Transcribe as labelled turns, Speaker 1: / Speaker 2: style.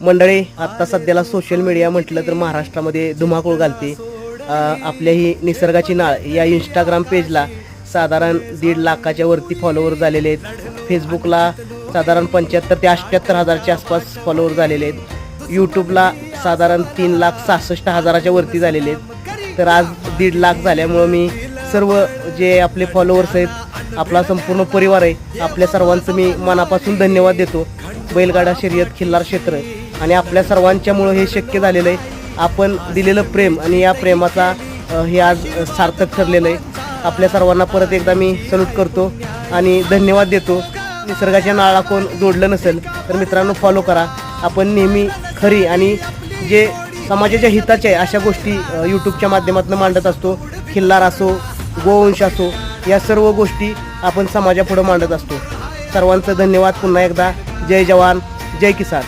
Speaker 1: मंडळी आत्ता सध्याला सोशल मीडिया म्हटलं तर महाराष्ट्रामध्ये धुमाकूळ घालते. आपल्या ही निसर्गाची नाळ या इंस्टाग्राम पेजला साधारण दीड लाखाच्या वरती फॉलोवर झालेले आहेत. फेसबुकला साधारण पंच्याहत्तर ते अठ्ठ्याहत्तर हजारच्या आसपास फॉलोवर झालेले आहेत. यूट्यूबला साधारण तीन लाख सहासष्ट हजाराच्या वरती झालेले आहेत. तर आज दीड लाख झाल्यामुळं मी सर्व जे आपले फॉलोअर्स आहेत आपला संपूर्ण परिवार आहे आपल्या सर्वांचं मी मनापासून धन्यवाद देतो. बैलगाडा शर्यत खिल्लार क्षेत्र. आणि आपल्या सर्वांच्यामुळं हे शक्य झालेलं आहे. आपण दिलेलं प्रेम आणि या प्रेमाचा हे आज सार्थक ठरलेलं आहे. आपल्या सर्वांना परत एकदा मी सल्यूट करतो आणि धन्यवाद देतो. निसर्गाच्या नाळा कोण जोडलं नसेल तर मित्रांनो फॉलो करा. आपण नेहमी खरी आणि जे समाजाच्या हिताच्या आहे अशा गोष्टी यूट्यूबच्या माध्यमातून मांडत असतो. खिल्लार असो गोवंश असो या सर्व गोष्टी आपण समाजापुढं मांडत असतो. सर्वांचं धन्यवाद पुन्हा एकदा. जय जवान जय किसान.